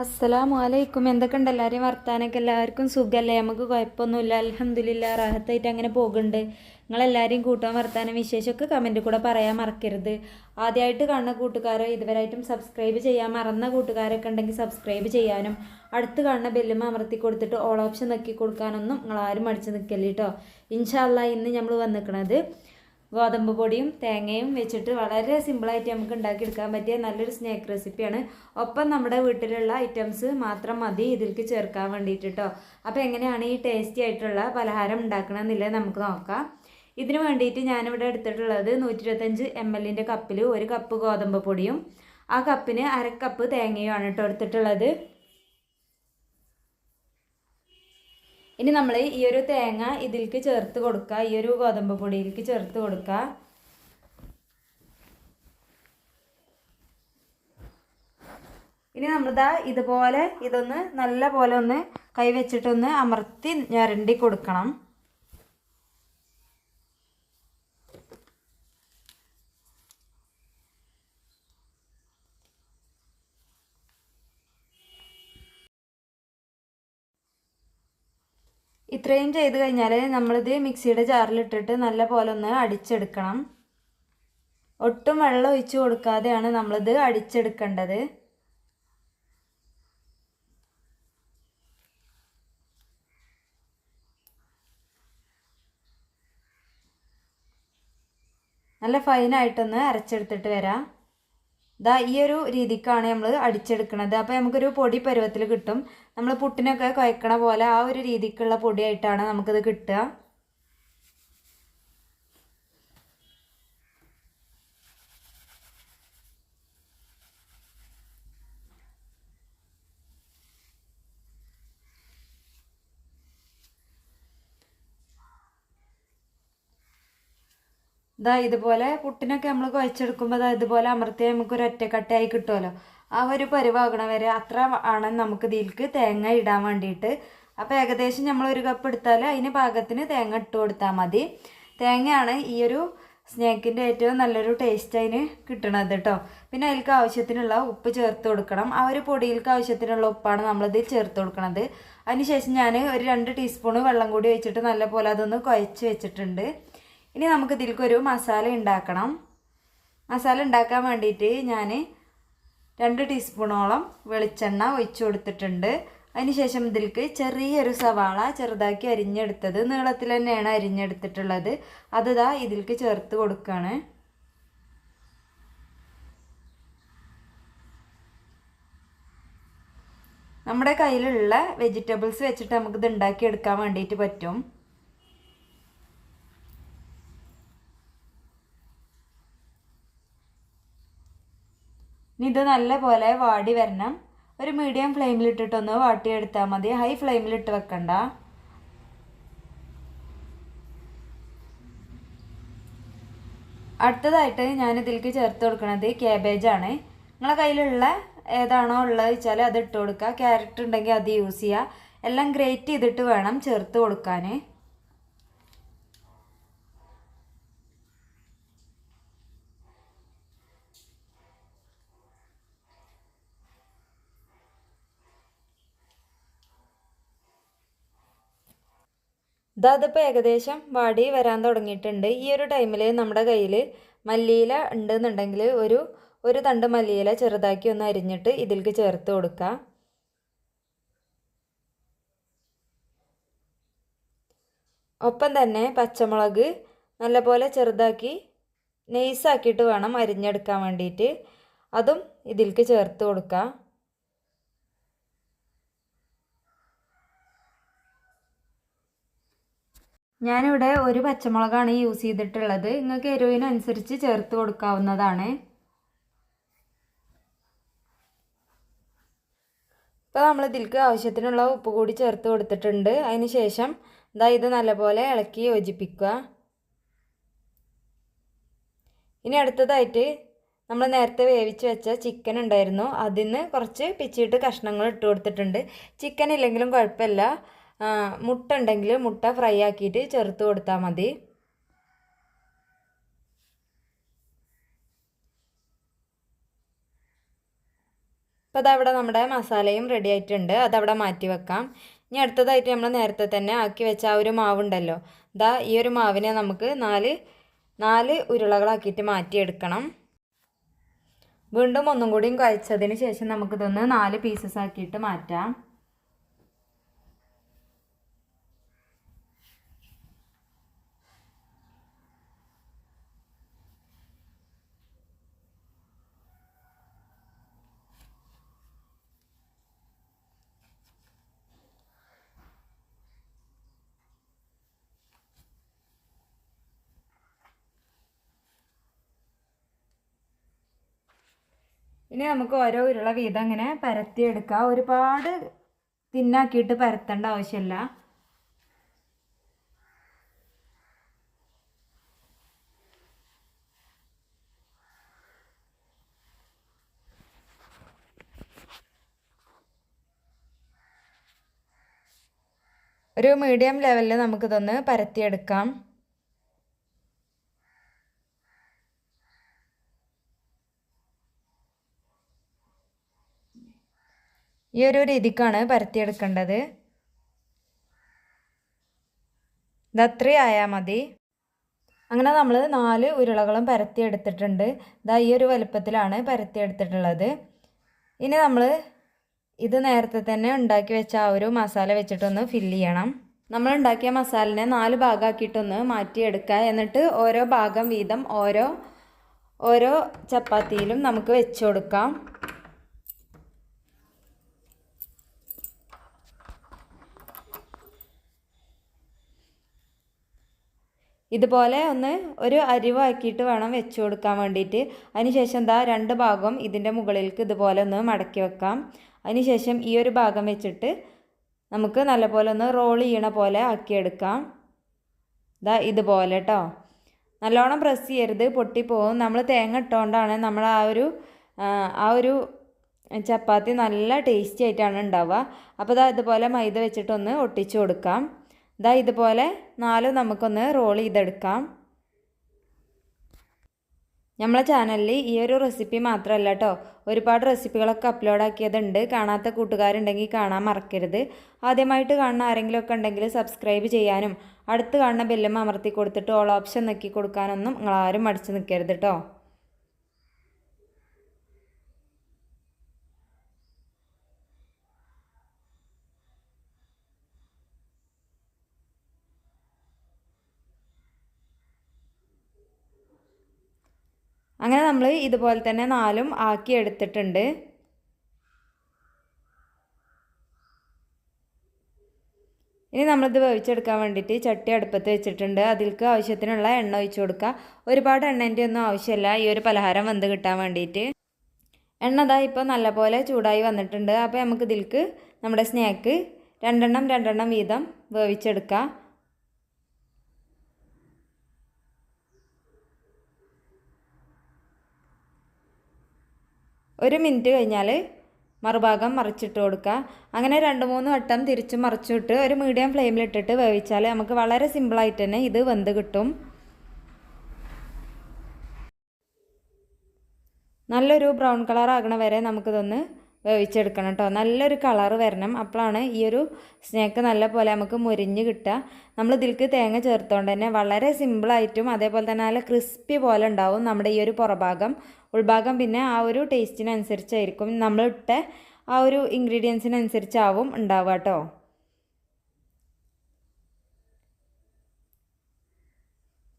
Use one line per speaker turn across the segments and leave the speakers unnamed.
അസ്സലാമു അലൈക്കും എന്തൊക്കെയുണ്ട്? എല്ലാവരെയും വർത്താനൊക്കെ എല്ലാവർക്കും സുഖമല്ലേ നമുക്ക് കുഴപ്പമൊന്നുമില്ല. അലഹമില്ല റാഹത്തായിട്ട് അങ്ങനെ പോകുന്നുണ്ട്. നിങ്ങളെല്ലാവരെയും കൂട്ടാൻ വർത്താനം വിശേഷമൊക്കെ കമന്റ് കൂടെ പറയാൻ മറക്കരുത്. ആദ്യമായിട്ട് കാണുന്ന കൂട്ടുകാരോ ഇതുവരായിട്ടും സബ്സ്ക്രൈബ് ചെയ്യാൻ മറന്ന കൂട്ടുകാരൊക്കെ ഉണ്ടെങ്കിൽ സബ്സ്ക്രൈബ് ചെയ്യാനും അടുത്ത് കാണുന്ന ബെല്ലുമ അമർത്തി കൊടുത്തിട്ട് ഓൾ ഓപ്ഷൻ നക്കി കൊടുക്കാനൊന്നും നിങ്ങളാരും മടിച്ച് നിൽക്കല്ലേ കേട്ടോ ഇൻഷാല്ല ഇന്ന് നമ്മൾ വന്നിക്കണത് ഗോതമ്പ് പൊടിയും തേങ്ങയും വെച്ചിട്ട് വളരെ സിമ്പിളായിട്ട് നമുക്ക് ഉണ്ടാക്കിയെടുക്കാൻ പറ്റിയ നല്ലൊരു സ്നാക്ക് റെസിപ്പിയാണ്. ഒപ്പം നമ്മുടെ വീട്ടിലുള്ള ഐറ്റംസ് മാത്രം മതി ഇതിലേക്ക് ചേർക്കാൻ വേണ്ടിയിട്ട് കേട്ടോ അപ്പോൾ എങ്ങനെയാണ് ഈ ടേസ്റ്റി ആയിട്ടുള്ള പലഹാരം ഉണ്ടാക്കണമെന്നില്ല നമുക്ക് നോക്കാം. ഇതിന് വേണ്ടിയിട്ട് ഞാനിവിടെ എടുത്തിട്ടുള്ളത് നൂറ്റി ഇരുപത്തഞ്ച് എം എല്ലിന്റെ കപ്പിൽ ഒരു കപ്പ് ഗോതമ്പ് പൊടിയും ആ കപ്പിന് അര കപ്പ് തേങ്ങയുമാണ് കേട്ടോ എടുത്തിട്ടുള്ളത്. ഇനി നമ്മൾ ഈ ഒരു തേങ്ങ ഇതിലേക്ക് ചേർത്ത് കൊടുക്കുക. ഈ ഒരു ഗോതമ്പ് പൊടിയിലേക്ക് ചേർത്ത് കൊടുക്കുക. ഇനി നമ്മളിതാ ഇതുപോലെ ഇതൊന്ന് നല്ല പോലെ ഒന്ന് കൈവച്ചിട്ടൊന്ന് അമർത്തി ഞരണ്ടി കൊടുക്കണം. ഇത്രയും ചെയ്ത് കഴിഞ്ഞാൽ നമ്മളിത് മിക്സിയുടെ ജാറിലിട്ടിട്ട് നല്ല പോലെ ഒന്ന് അടിച്ചെടുക്കണം. ഒട്ടും വെള്ളം ഒഴിച്ചു കൊടുക്കാതെയാണ് നമ്മളിത് അടിച്ചെടുക്കേണ്ടത്. നല്ല ഫൈനായിട്ടൊന്ന് അരച്ചെടുത്തിട്ട് വരാം. ഇതാ ഈ ഒരു രീതിക്കാണ് നമ്മൾ അടിച്ചെടുക്കുന്നത് അപ്പോൾ നമുക്കൊരു പൊടി പരുവത്തിൽ കിട്ടും. നമ്മൾ പുട്ടിനൊക്കെ കുഴക്കണ പോലെ ആ ഒരു രീതിക്കുള്ള പൊടിയായിട്ടാണ് നമുക്കിത് കിട്ടുക. ഇതാ ഇതുപോലെ പുട്ടിനൊക്കെ നമ്മൾ കുഴച്ചെടുക്കുമ്പോൾ ഇതാ ഇതുപോലെ അമർത്തിയാൽ നമുക്ക് ഒരു ഒറ്റക്കട്ടയായി കിട്ടുമല്ലോ ആ ഒരു പരുവാകണ വരെ അത്ര ആണ് നമുക്ക് ഇതിലേക്ക് തേങ്ങ ഇടാൻ വേണ്ടിയിട്ട്. അപ്പോൾ ഏകദേശം നമ്മൾ ഒരു കപ്പ് എടുത്താൽ അതിന് പാകത്തിന് തേങ്ങ ഇട്ട് കൊടുത്താൽ മതി. തേങ്ങയാണ് ഈ ഒരു സ്നാക്കിന്റെ ഏറ്റവും നല്ലൊരു ടേസ്റ്റ് അതിന് കിട്ടണത് കേട്ടോ പിന്നെ അതിൽക്ക് ആവശ്യത്തിനുള്ള ഉപ്പ് ചേർത്ത് കൊടുക്കണം. ആ ഒരു പൊടിയിൽക്ക് ആവശ്യത്തിനുള്ള ഉപ്പാണ് നമ്മളിതിൽ ചേർത്ത് കൊടുക്കണത്. അതിനുശേഷം ഞാൻ ഒരു രണ്ട് ടീസ്പൂണ് വെള്ളം കൂടി വെച്ചിട്ട് നല്ലപോലെ അതൊന്ന് കുഴച്ച് വെച്ചിട്ടുണ്ട്. ഇനി നമുക്ക് ഇതിൽക്കൊരു മസാല ഉണ്ടാക്കണം. മസാല ഉണ്ടാക്കാൻ വേണ്ടിയിട്ട് ഞാൻ രണ്ട് ടീസ്പൂണോളം വെളിച്ചെണ്ണ ഒഴിച്ചു കൊടുത്തിട്ടുണ്ട്. അതിനുശേഷം ഇതിൽക്ക് ചെറിയൊരു സവാള ചെറുതാക്കി അരിഞ്ഞെടുത്തത് നീളത്തിൽ തന്നെയാണ് അരിഞ്ഞെടുത്തിട്ടുള്ളത്. അത് ഇതാ ഇതിലേക്ക് ചേർത്ത് കൊടുക്കുകയാണ് നമ്മുടെ കയ്യിലുള്ള വെജിറ്റബിൾസ് വെച്ചിട്ട് നമുക്കിത് ഉണ്ടാക്കിയെടുക്കാൻ വേണ്ടിയിട്ട് പറ്റും. ഇനി ഇത് നല്ലപോലെ വാടി വരണം. ഒരു മീഡിയം ഫ്ലെയിമിൽ ഇട്ടിട്ടൊന്ന് വാട്ടിയെടുത്താൽ മതി. ഹൈ ഫ്ലെയിമിൽ ഇട്ട് വെക്കണ്ട. അടുത്തതായിട്ട് ഞാൻ ഇതിലേക്ക് ചേർത്ത് കൊടുക്കുന്നത് ക്യാബേജാണ് നിങ്ങളെ കയ്യിലുള്ള ഏതാണോ ഉള്ളത് വെച്ചാൽ അത് ഇട്ട് കൊടുക്കുക. ക്യാരറ്റ് ഉണ്ടെങ്കിൽ അത് യൂസ് ചെയ്യുക. എല്ലാം ഗ്രേറ്റ് ചെയ്തിട്ട് വേണം ചേർത്ത് കൊടുക്കാൻ. അതിപ്പോൾ ഏകദേശം വാടി വരാൻ തുടങ്ങിയിട്ടുണ്ട്. ഈ ഒരു ടൈമിൽ നമ്മുടെ കയ്യിൽ മല്ലിയില ഉണ്ടെന്നുണ്ടെങ്കിൽ ഒരു ഒരു തണ്ട് മല്ലിയില ചെറുതാക്കി ഒന്ന് അരിഞ്ഞിട്ട് ഇതിലേക്ക് ചേർത്ത് കൊടുക്കുക ഒപ്പം തന്നെ പച്ചമുളക് നല്ലപോലെ ചെറുതാക്കി നെയ്സാക്കിയിട്ട് വേണം അരിഞ്ഞെടുക്കാൻ വേണ്ടിയിട്ട്. അതും ഇതിലേക്ക് ചേർത്ത് കൊടുക്കുക ഞാനിവിടെ ഒരു പച്ചമുളകാണ് യൂസ് ചെയ്തിട്ടുള്ളത്. നിങ്ങൾക്ക് എരിവിനനുസരിച്ച് ചേർത്ത് കൊടുക്കാവുന്നതാണ്. ഇപ്പോൾ നമ്മൾ ഇതിലേക്ക് ആവശ്യത്തിനുള്ള ഉപ്പ് കൂടി ചേർത്ത് കൊടുത്തിട്ടുണ്ട്. അതിന് ശേഷം ഇതാ ഇത് നല്ലപോലെ ഇളക്കി യോജിപ്പിക്കുക. ഇനി അടുത്തതായിട്ട് നമ്മൾ നേരത്തെ വേവിച്ച് വെച്ച ചിക്കൻ ഉണ്ടായിരുന്നു. അതിന് കുറച്ച് പിച്ചിട്ട് കഷ്ണങ്ങൾ ഇട്ട് കൊടുത്തിട്ടുണ്ട്. ചിക്കൻ ഇല്ലെങ്കിലും കുഴപ്പമില്ല. മുട്ട ഉണ്ടെങ്കിൽ മുട്ട ഫ്രൈ ആക്കിയിട്ട് ചേർത്ത് കൊടുത്താൽ മതി. അപ്പോൾ അതവിടെ നമ്മുടെ മസാലയും റെഡി ആയിട്ടുണ്ട്. അതവിടെ മാറ്റി വെക്കാം. ഇനി അടുത്തതായിട്ട് നമ്മൾ നേരത്തെ തന്നെ ആക്കി വെച്ച ആ ഒരു മാവുണ്ടല്ലോ. ഇതാ ഈ ഒരു മാവിനെ നമുക്ക് നാല് നാല് ഉരുളകളാക്കിയിട്ട് മാറ്റിയെടുക്കണം. വീണ്ടും ഒന്നും കൂടിയും കുഴച്ചതിന് ശേഷം നമുക്കിതൊന്ന് നാല് പീസസ് ആക്കിയിട്ട് മാറ്റാം. ഇനി നമുക്ക് ഓരോ ഉരുള വീതം ഇങ്ങനെ പരത്തിയെടുക്കാം. ഒരുപാട് തിന്നാക്കിയിട്ട് പരത്തേണ്ട ആവശ്യമില്ല. ഒരു മീഡിയം ലെവലിൽ നമുക്കിതൊന്ന് പരത്തിയെടുക്കാം. ഈ ഒരു രീതിക്കാണ് പരത്തിയെടുക്കേണ്ടത്. ഇതത്രേ ആയാൽ മതി. അങ്ങനെ നമ്മൾ നാല് ഉരുളകളും പരത്തിയെടുത്തിട്ടുണ്ട്. ഇതാ ഈ ഒരു വലുപ്പത്തിലാണ് പരത്തിയെടുത്തിട്ടുള്ളത്. ഇനി നമ്മൾ ഇത് നേരത്തെ തന്നെ ഉണ്ടാക്കി വെച്ച ആ ഒരു മസാല വെച്ചിട്ടൊന്ന് ഫില്ല് ചെയ്യണം. നമ്മൾ ഉണ്ടാക്കിയ മസാലിനെ നാല് ഭാഗമാക്കിയിട്ടൊന്ന് മാറ്റിയെടുക്കുക എന്നിട്ട് ഓരോ ഭാഗം വീതം ഓരോ ഓരോ ചപ്പാത്തിയിലും നമുക്ക് വെച്ച് കൊടുക്കാം. ഇതുപോലെ ഒന്ന് ഒരു അരിവാക്കിയിട്ട് വേണം വെച്ച് കൊടുക്കാൻ വേണ്ടിയിട്ട്. അതിനുശേഷം എന്താ രണ്ട് ഭാഗം ഇതിന്റെ മുകളിലേക്ക് ഇതുപോലെ ഒന്ന് മടക്കി വെക്കാം. അതിനുശേഷം ഈ ഒരു ഭാഗം വെച്ചിട്ട് നമുക്ക് നല്ലപോലെ ഒന്ന് റോൾ ചെയ്യണ പോലെ ആക്കിയെടുക്കാം. ഇതാ ഇതുപോലെ കേട്ടോ നല്ലോണം പ്രസ് ചെയ്യരുത് പൊട്ടിപ്പോവും. നമ്മൾ തേങ്ങ ഇട്ടുകൊണ്ടാണ് നമ്മൾ ആ ഒരു ആ ഒരു ചപ്പാത്തി നല്ല ടേസ്റ്റി ആയിട്ടാണ് ഉണ്ടാവുക. അപ്പോൾ ഇതാ ഇതുപോലെ മൈദ വെച്ചിട്ടൊന്ന് ഒട്ടിച്ചു കൊടുക്കാം. ഇതാ ഇതുപോലെ നാലും നമുക്കൊന്ന് റോൾ ചെയ്തെടുക്കാം. നമ്മളെ ചാനലിൽ ഈ ഒരു റെസിപ്പി മാത്രമല്ല കേട്ടോ ഒരുപാട് റെസിപ്പികളൊക്കെ അപ്ലോഡ് ആക്കിയതുണ്ട്. കാണാത്ത കൂട്ടുകാരുണ്ടെങ്കിൽ കാണാൻ മറക്കരുത്. ആദ്യമായിട്ട് കാണുന്ന ആരെങ്കിലുമൊക്കെ ഉണ്ടെങ്കിൽ സബ്സ്ക്രൈബ് ചെയ്യാനും അടുത്ത് കാണുന്ന ബെല്ലും അമർത്തി കൊടുത്തിട്ട് ഓൾ ഓപ്ഷൻ നോക്കി കൊടുക്കാനൊന്നും നിങ്ങളാരും മടിച്ച് നിൽക്കരുത് കേട്ടോ അങ്ങനെ നമ്മൾ ഇതുപോലെ തന്നെ നാലും ആക്കി എടുത്തിട്ടുണ്ട്. ഇനി നമ്മളിത് വേവിച്ചെടുക്കാൻ വേണ്ടിയിട്ട് ചട്ടി അടുപ്പത്ത് വെച്ചിട്ടുണ്ട്. അതിൽക്ക് ആവശ്യത്തിനുള്ള എണ്ണ ഒഴിച്ചു കൊടുക്കുക. ഒരുപാട് എണ്ണേന്റെ ഒന്നും ആവശ്യമില്ല. ഈ ഒരു പലഹാരം വെന്ത് കിട്ടാൻ വേണ്ടിയിട്ട്. എണ്ണ ഇതാ ഇപ്പോൾ നല്ലപോലെ ചൂടായി വന്നിട്ടുണ്ട്. അപ്പോൾ നമുക്ക് ഇതിലേക്ക് നമ്മുടെ സ്നാക്ക് രണ്ടെണ്ണം രണ്ടെണ്ണം വീതം വേവിച്ചെടുക്കാം. ഒരു മിനിറ്റ് കഴിഞ്ഞാൽ മറുഭാഗം മറിച്ചിട്ട് കൊടുക്കുക. അങ്ങനെ രണ്ട് മൂന്ന് വട്ടം തിരിച്ച് മറിച്ചിട്ട് ഒരു മീഡിയം ഫ്ലെയിമിലിട്ടിട്ട് വേവിച്ചാൽ നമുക്ക് വളരെ സിമ്പിളായിട്ട് തന്നെ ഇത് വെന്ത് കിട്ടും. നല്ലൊരു ബ്രൗൺ കളർ ആകണ വരെ നമുക്കിതൊന്ന് വേവിച്ചെടുക്കണം കേട്ടോ നല്ലൊരു കളർ വരണം. അപ്പോഴാണ് ഈ ഒരു സ്നാക്ക് നല്ല പോലെ നമുക്ക് മുരിഞ്ഞ് കിട്ടുക. നമ്മൾ ഇതിലേക്ക് തേങ്ങ ചേർത്തുകൊണ്ട് തന്നെ വളരെ സിമ്പിളായിട്ടും അതേപോലെ തന്നെ നല്ല ക്രിസ്പി പോലെ ഉണ്ടാവും നമ്മുടെ ഈ ഒരു പുറഭാഗം. ഉൾഭാഗം പിന്നെ ആ ഒരു ടേസ്റ്റിനനുസരിച്ചായിരിക്കും നമ്മൾ ഇട്ട ആ ഒരു ഇൻഗ്രീഡിയൻസിനനുസരിച്ചാവും ഉണ്ടാവുക കേട്ടോ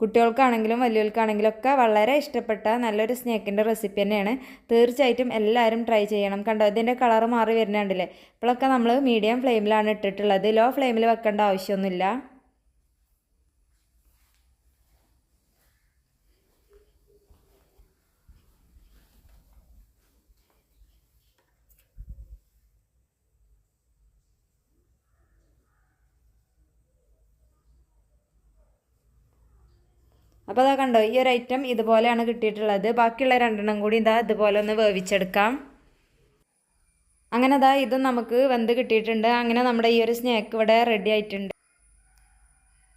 കുട്ടികൾക്കാണെങ്കിലും വലിയവർക്കാണെങ്കിലും ഒക്കെ വളരെ ഇഷ്ടപ്പെട്ട നല്ലൊരു സ്നേക്കിന്റെ റെസിപ്പി തന്നെയാണ്. തീർച്ചയായിട്ടും എല്ലാവരും ട്രൈ ചെയ്യണം. കണ്ടോ ഇതിന്റെ കളർ മാറി വരുന്നുണ്ടല്ലേ? ഇപ്പോഴൊക്കെ നമ്മൾ മീഡിയം ഫ്ലെയിമിലാണ് ഇട്ടിട്ടുള്ളത്. ലോ ഫ്ലെയിമിൽ വെക്കേണ്ട ആവശ്യമൊന്നുമില്ല. അപ്പോൾ അതാ കണ്ടോ ഈ ഒരു ഐറ്റം ഇതുപോലെയാണ് കിട്ടിയിട്ടുള്ളത്. ബാക്കിയുള്ള രണ്ടെണ്ണം കൂടി ഇതാ ഇതുപോലെ ഒന്ന് വേവിച്ചെടുക്കാം. അങ്ങനെ അതാ ഇതും നമുക്ക് വെന്ത് കിട്ടിയിട്ടുണ്ട്. അങ്ങനെ നമ്മുടെ ഈ ഒരു സ്നാക്ക് ഇവിടെ റെഡി ആയിട്ടുണ്ട്.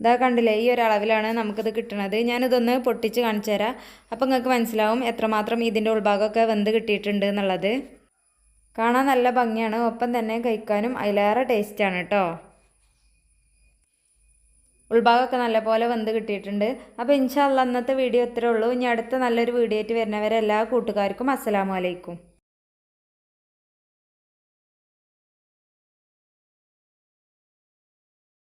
ഇതാ കണ്ടില്ലേ ഈ ഒരു അളവിലാണ് നമുക്കിത് കിട്ടുന്നത് ഞാനിതൊന്ന് പൊട്ടിച്ച് കാണിച്ചു തരാം. അപ്പോൾ നിങ്ങൾക്ക് മനസ്സിലാവും എത്രമാത്രം ഇതിന്റെ ഉൾഭാഗമൊക്കെ വെന്ത് കിട്ടിയിട്ടുണ്ട് എന്നുള്ളത്. കാണാൻ നല്ല ഭംഗിയാണ്. ഒപ്പം തന്നെ കഴിക്കാനും അതിലേറെ ടേസ്റ്റാണ് കേട്ടോ. ഉൾഭാഗമൊക്കെ നല്ലപോലെ വെന്ത് കിട്ടിയിട്ടുണ്ട്. അപ്പോൾ ഇൻഷാല്ല അന്നത്തെ വീഡിയോ ഇത്രേ ഉള്ളൂ. ഇനി അടുത്ത നല്ലൊരു വീഡിയോ ആയിട്ട് വരുന്നവരെ എല്ലാ കൂട്ടുകാർക്കും അസ്സലാമു അലൈക്കും.